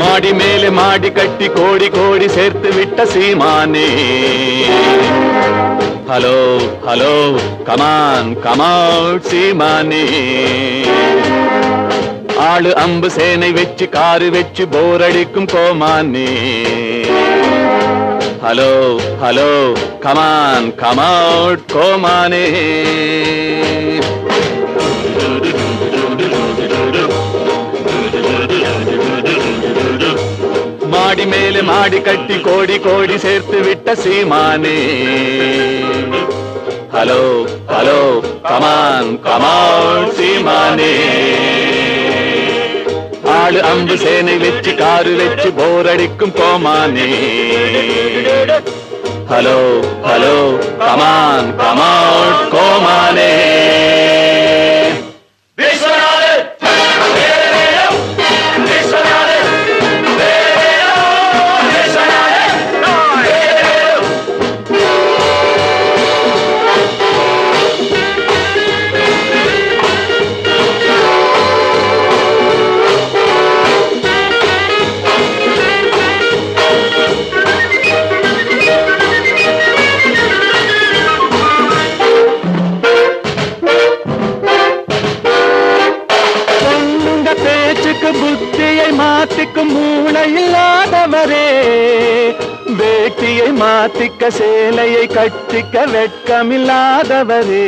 மாடி மேலே மாடி கட்டி கோடி கோடி சேர்த்து விட்ட சீமானே. Hello hello come on come on சீமானே. ஆளு அம்பு சேனை வச்சு காரு வச்சு போர் அடிக்கும் கோமானே. ஹலோ ஹலோ கமான் கமவுட் கோமானே. மாடி கட்டி கோடி கோடி சேர்த்து விட்ட சீமானே. Hello hello come on come on சீமானே. ஆளு அம்பு சேனை வச்சு காரு வச்சு போர் அடிக்கும் கோமானே. Hello hello come on come on கோமானே. மாத்திக்கும் மூளை இல்லாதவரே வேட்டியை மாத்திக்க சேலையை கட்டிக்க வெட்கமில்லாதவரே.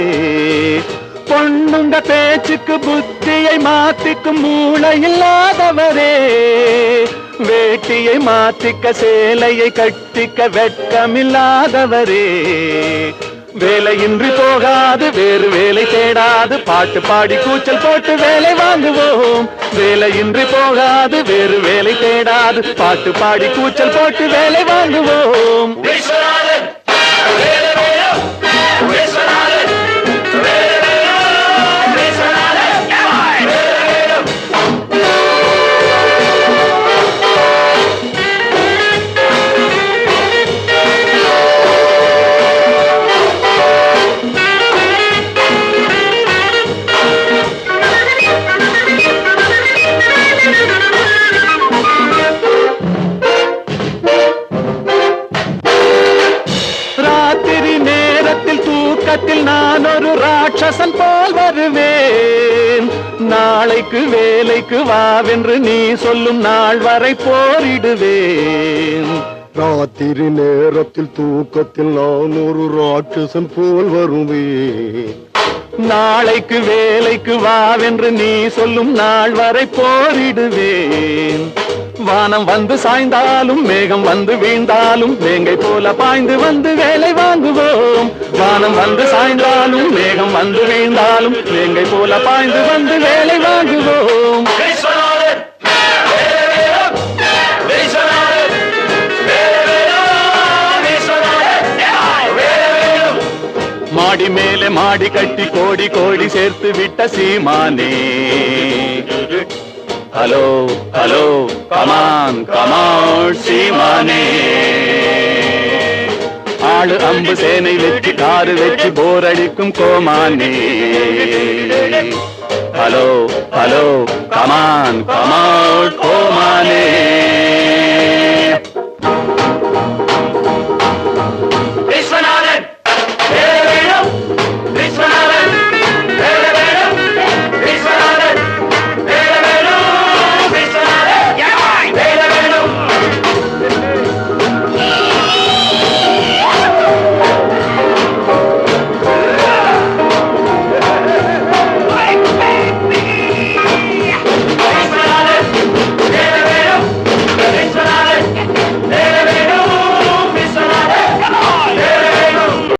பொண்ணுங்க பேச்சுக்கு புத்தியை மாத்திக்கும் மூளை இல்லாதவரே வேட்டியை மாத்திக்க சேலையை கட்டிக்க வெட்கமில்லாதவரே. வேலையின்றி போகாது வேறு வேலை தேடாது. பாட்டு பாடி கூச்சல் போட்டு வேலை வாங்குவோம். வேலையின்றி போகாது வேறு வேலை தேடாது. பாட்டு பாடி கூச்சல் போட்டு வேலை வாங்குவோம். தூக்கத்தில் நான் ஒரு ராட்சசன் போல் வருவேன். நாளைக்கு வேலைக்கு வாவென்று நீ சொல்லும் நாள் வரை போரிடுவேன். ராத்திரி நேரத்தில் தூக்கத்தில் நான் ஒரு ராட்சசன் போல் வருவேன். நாளைக்கு வேலைக்கு வாவென்று நீ சொல்லும் நாள் வரை போரிடுவேன். வானம் வந்து சாய்ந்தாலும் மேகம் வந்து வீழ்ந்தாலும் வேங்கை போல பாய்ந்து வந்து வேலை வாங்குவோம். வானம் வந்து சாய்ந்தாலும் மேகம் வந்து வீழ்ந்தாலும் வேங்கை போல பாய்ந்து வந்து வேலை வாங்குவோம். மாடி மேலே மாடி கட்டி கோடி கோடி சேர்த்து விட்ட சீமானே. Hello hello come on come on சீமானே. ஆளு அம்பு சேனை வெற்றி காரு வெற்றி போர் அடிக்கும் கோமானே. Hello hello come on come on கோமானே.